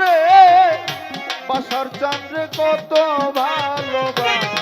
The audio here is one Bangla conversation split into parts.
রে বাসার চান্দ্রে কত ভালোবাসি।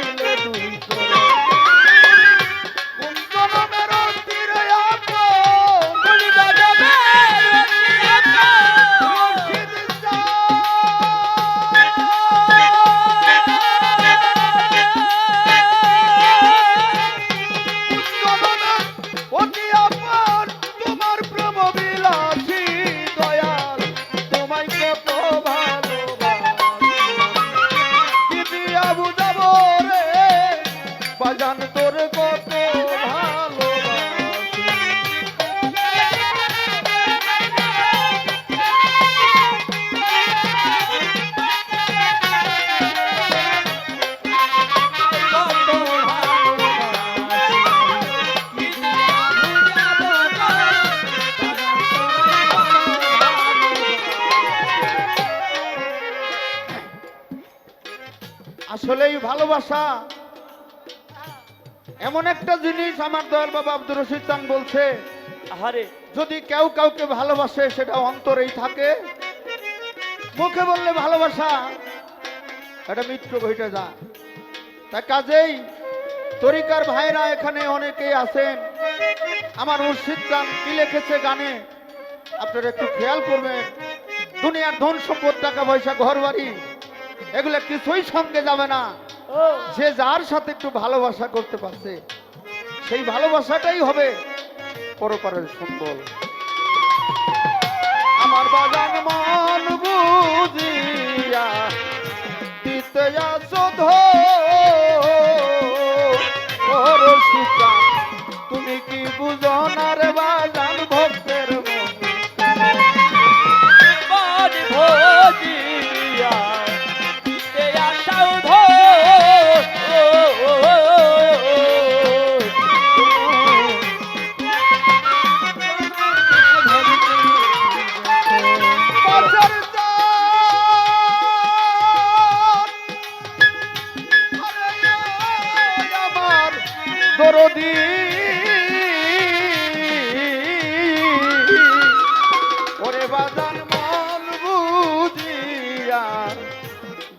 আসলেই ভালোবাসা। এমন একটা জিনিস আমার দয়াল বাবা আব্দুর রশিদ চান বলছে আহারে। যদি কেউ কাউকে ভালোবাসে সেটা অন্তরেই থাকে। মুখে বললে ভালোবাসা এটা মিত্র ঘটে যা। তা কাজেই তরিকার ভাইরা এখানে অনেকেই আছেন। আমার মুর্শিদ চান কি লিখেছে গানে আপনারা একটু খেয়াল করবেন। দুনিয়ার ধন সম্পদ টাকা পয়সা ঘর বাড়ি এগুলো কিছুই সঙ্গে যাবে না। যে যার সাথে একটু ভালোবাসা করতে পারছে সেই ভালোবাসাটাই হবে পরপারের সম্বল। আমার বাগান মন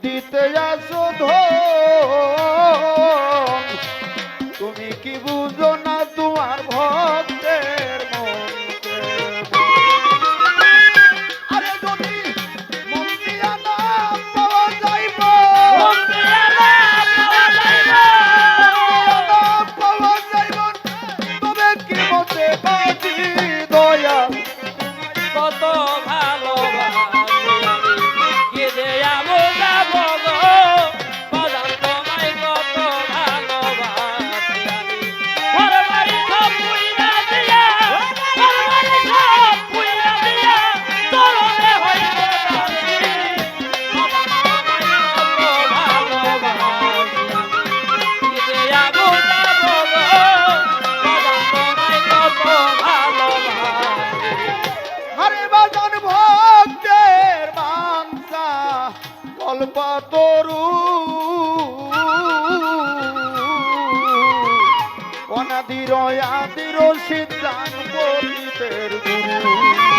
দিতে আসো ধ। তুমি কি বুঝো তরু। অনাদির আদির সিদ্ধান্ত গুরু।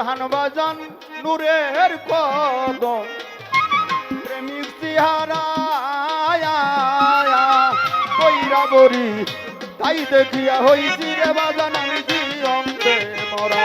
বুরহান বাজান নূরের কদম। প্রেমিক সিহারা কইরা বরি তাই দেখিয়া হইছি রে বাজান আমি জীবন মরা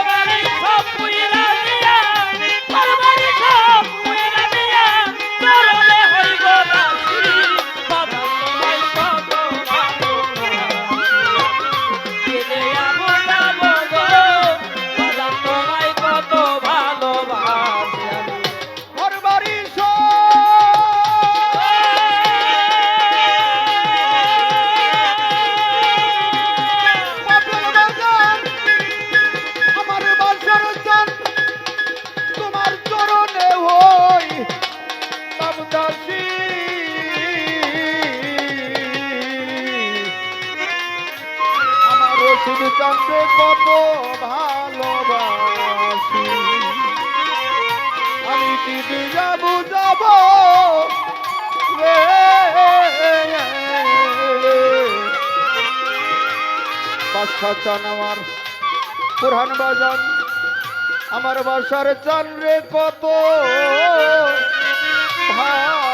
সচন আমার। পুরাণ বাজন আমার বাসার চান কত ভাই